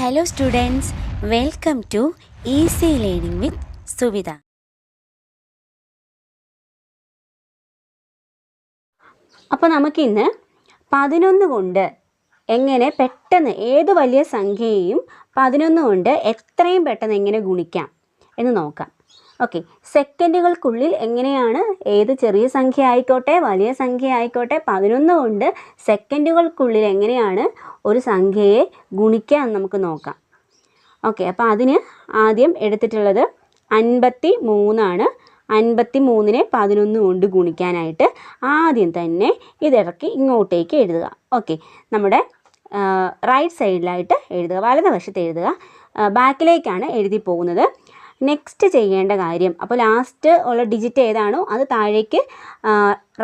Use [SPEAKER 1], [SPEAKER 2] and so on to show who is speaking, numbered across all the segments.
[SPEAKER 1] Hello students welcome to easy learning with Suvitha
[SPEAKER 2] അപ്പോൾ നമുക്കിന്ന് പതിനൊന്ന് കൊണ്ട് എങ്ങനെ പെട്ടെന്ന് ഏത് വലിയ സംഖ്യയെയും പതിനൊന്ന് കൊണ്ട് എത്രയും പെട്ടെന്ന് എങ്ങനെ ഗുണിക്കാം എന്ന് നോക്കാം. ഓക്കെ സെക്കൻഡുകൾക്കുള്ളിൽ എങ്ങനെയാണ്? ഏത് ചെറിയ സംഖ്യ ആയിക്കോട്ടെ വലിയ സംഖ്യ ആയിക്കോട്ടെ പതിനൊന്ന് കൊണ്ട് സെക്കൻഡുകൾക്കുള്ളിൽ എങ്ങനെയാണ് ഒരു സംഖ്യയെ ഗുണിക്കുക എന്ന് നമുക്ക് നോക്കാം. ഓക്കെ അപ്പോൾ അതിന് ആദ്യം എടുത്തിട്ടുള്ളത് അൻപത്തി മൂന്നാണ് അൻപത്തി മൂന്നിനെ പതിനൊന്ന് കൊണ്ട് ഗുണിക്കാനായിട്ട് ആദ്യം തന്നെ ഇതിറക്കി ഇങ്ങോട്ടേക്ക് എഴുതുക. ഓക്കെ നമ്മുടെ റൈറ്റ് സൈഡിലായിട്ട് എഴുതുക വലതുവശത്ത് എഴുതുക. ബാക്കിലേക്കാണ് എഴുതി പോകുന്നത്. നെക്സ്റ്റ് ചെയ്യേണ്ട കാര്യം. അപ്പോൾ ലാസ്റ്റ് ഉള്ള ഡിജിറ്റ് ഏതാണോ അത് താഴേക്ക്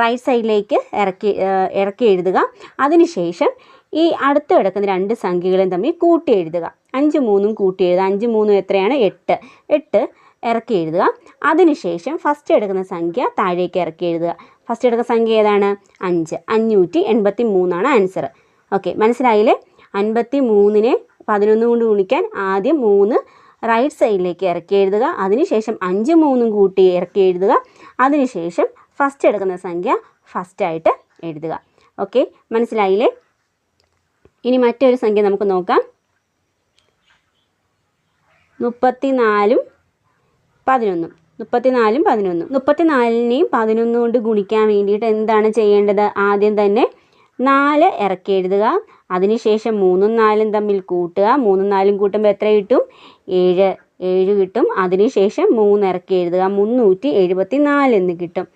[SPEAKER 2] റൈറ്റ് സൈഡിലേക്ക് ഇറക്കി ഇറക്കി എഴുതുക. അതിനുശേഷം ഈ അടുത്ത് കിടക്കുന്ന രണ്ട് സംഖ്യകളും തമ്മിൽ കൂട്ടി എഴുതുക. അഞ്ച് മൂന്നും കൂട്ടി എഴുതുക. അഞ്ച് മൂന്നും എത്രയാണ്? എട്ട്. എട്ട് ഇറക്കി എഴുതുക. അതിനുശേഷം ഫസ്റ്റ് എടുക്കുന്ന സംഖ്യ താഴേക്ക് ഇറക്കി എഴുതുക. ഫസ്റ്റ് എടുക്കുന്ന സംഖ്യ ഏതാണ്? അഞ്ച്. അഞ്ഞൂറ്റി എൺപത്തി മൂന്നാണ് ആൻസർ ഓക്കെ മനസ്സിലായില്ലേ? അൻപത്തി മൂന്നിനെ പതിനൊന്ന് കൊണ്ട് ഗുണിക്കാൻ ആദ്യം മൂന്ന് റൈറ്റ് സൈഡിലേക്ക് ഇറക്കി എഴുതുക. അതിനുശേഷം അഞ്ച് മൂന്നും കൂട്ടി ഇറക്കി എഴുതുക. അതിനുശേഷം ഫസ്റ്റ് എടുക്കുന്ന സംഖ്യ ഫസ്റ്റായിട്ട് എഴുതുക. ഓക്കെ മനസ്സിലായില്ലേ? ഇനി മറ്റൊരു സംഖ്യ നമുക്ക് നോക്കാം. മുപ്പത്തിനാലും പതിനൊന്നും. മുപ്പത്തിനാലും പതിനൊന്നും. മുപ്പത്തിനാലിനെയും പതിനൊന്നും കൊണ്ട് ഗുണിക്കാൻ വേണ്ടിയിട്ട് എന്താണ് ചെയ്യേണ്ടത്? ആദ്യം തന്നെ നാല് ഇറക്കി എഴുതുക. അതിനുശേഷം മൂന്നും നാലും തമ്മിൽ കൂട്ടുക. മൂന്നും നാലും കൂട്ടുമ്പോൾ എത്ര കിട്ടും? ഏഴ്. ഏഴ് കിട്ടും. അതിനുശേഷം മൂന്ന് ഇറക്കി എഴുതുക. മുന്നൂറ്റി എഴുപത്തി നാല് എന്ന് കിട്ടും.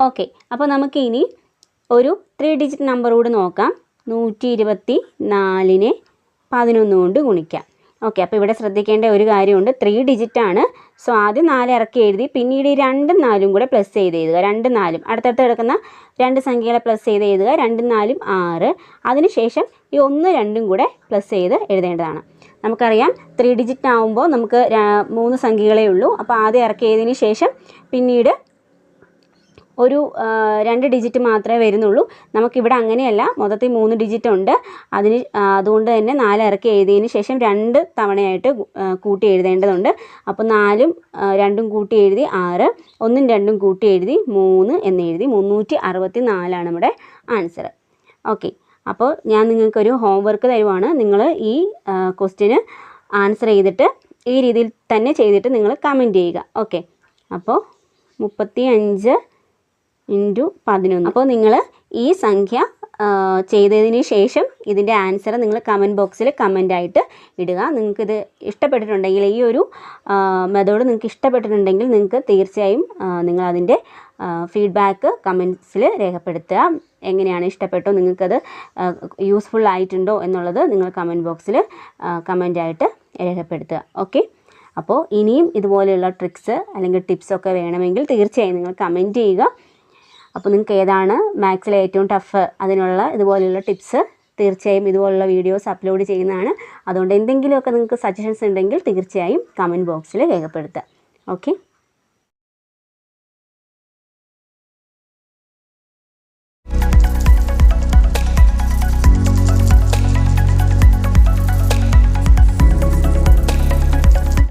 [SPEAKER 2] ഓക്കെ. അപ്പോൾ നമുക്ക് ഇനി ഒരു ത്രീ ഡിജിറ്റ് നമ്പർ കൂടി നോക്കാം. നൂറ്റി ഇരുപത്തി നാലിനെ പതിനൊന്ന് കൊണ്ട് ഗുണിക്കാം. ഓക്കെ അപ്പോൾ ഇവിടെ ശ്രദ്ധിക്കേണ്ട ഒരു കാര്യമുണ്ട്. ത്രീ ആണ്. സോ ആദ്യം നാല് ഇറക്കി എഴുതി പിന്നീട് ഈ രണ്ടും നാലും കൂടെ പ്ലസ് ചെയ്ത് എഴുതുക. രണ്ടും നാലും. അടുത്തടുത്ത് കിടക്കുന്ന രണ്ട് സംഖ്യകളെ പ്ലസ് ചെയ്ത് എഴുതുക. രണ്ടും നാലും ആറ്. അതിനുശേഷം ഈ ഒന്ന് രണ്ടും കൂടെ പ്ലസ് ചെയ്ത് എഴുതേണ്ടതാണ്. നമുക്കറിയാം ത്രീ ഡിജിറ്റ് ആവുമ്പോൾ നമുക്ക് മൂന്ന് സംഖ്യകളേ ഉള്ളൂ. അപ്പോൾ ആദ്യം ഇറക്കി എഴുതിയതിന് ശേഷം പിന്നീട് ഒരു രണ്ട് ഡിജിറ്റ് മാത്രമേ വരുന്നുള്ളൂ. നമുക്കിവിടെ അങ്ങനെയല്ല മൊത്തത്തിൽ മൂന്ന് ഡിജിറ്റ് ഉണ്ട്. അതിന് അതുകൊണ്ട് തന്നെ നാല് ഇറക്കി എഴുതിയതിന് ശേഷം രണ്ട് തവണയായിട്ട് കൂട്ടി എഴുതേണ്ടതുണ്ട്. അപ്പോൾ നാലും രണ്ടും കൂട്ടി എഴുതി ആറ് ഒന്നും രണ്ടും കൂട്ടി എഴുതി മൂന്ന് എന്ന് എഴുതി മുന്നൂറ്റി അറുപത്തി നാലാണ് നമ്മുടെ ആൻസർ. ഓക്കെ. അപ്പോൾ ഞാൻ നിങ്ങൾക്കൊരു ഹോംവർക്ക് തരുവാണ്. നിങ്ങൾ ഈ ക്വസ്റ്റ്യന് ആൻസർ ചെയ്തിട്ട് ഈ രീതിയിൽ തന്നെ ചെയ്തിട്ട് നിങ്ങൾ കമന്റ് ചെയ്യുക. ഓക്കെ. അപ്പോൾ മുപ്പത്തി അഞ്ച് ഇന്റു പതിനൊന്ന്. അപ്പോൾ നിങ്ങൾ ഈ സംഖ്യ ചെയ്തതിന് ശേഷം ഇതിന്റെ ആൻസർ നിങ്ങൾ കമന്റ് ബോക്സിൽ കമന്റ് ആയിട്ട് ഇടുക. നിങ്ങൾക്കിത് ഇഷ്ടപ്പെട്ടിട്ടുണ്ടെങ്കിൽ ഈ ഒരു മെത്തേഡ് നിങ്ങൾക്ക് ഇഷ്ടപ്പെട്ടിട്ടുണ്ടെങ്കിൽ നിങ്ങൾക്ക് തീർച്ചയായും നിങ്ങൾ അതിന്റെ ഫീഡ്ബാക്ക് കമൻസിൽ രേഖപ്പെടുത്തുക. എങ്ങനെയാണ് ഇഷ്ടപ്പെട്ടോ നിങ്ങൾക്കത് യൂസ്ഫുൾ ആയിട്ടുണ്ടോ എന്നുള്ളത് നിങ്ങൾ കമന്റ് ബോക്സിൽ കമന്റായിട്ട് രേഖപ്പെടുത്തുക. ഓക്കെ? അപ്പോൾ ഇനിയും ഇതുപോലെയുള്ള ട്രിക്സ് അല്ലെങ്കിൽ ടിപ്സൊക്കെ വേണമെങ്കിൽ തീർച്ചയായും നിങ്ങൾ കമന്റ് ചെയ്യുക. അപ്പോൾ നിങ്ങൾക്ക് ഏതാണ് മാത്സിലെ ഏറ്റവും ടഫ് അതിനുള്ള ഇതുപോലെയുള്ള ടിപ്സ് തീർച്ചയായും ഇതുപോലുള്ള വീഡിയോസ് അപ്ലോഡ് ചെയ്യുന്നതാണ്. അതുകൊണ്ട് എന്തെങ്കിലുമൊക്കെ നിങ്ങൾക്ക് സജഷൻസ് ഉണ്ടെങ്കിൽ തീർച്ചയായും കമന്റ് ബോക്സിൽ രേഖപ്പെടുത്തുക. ഓക്കെ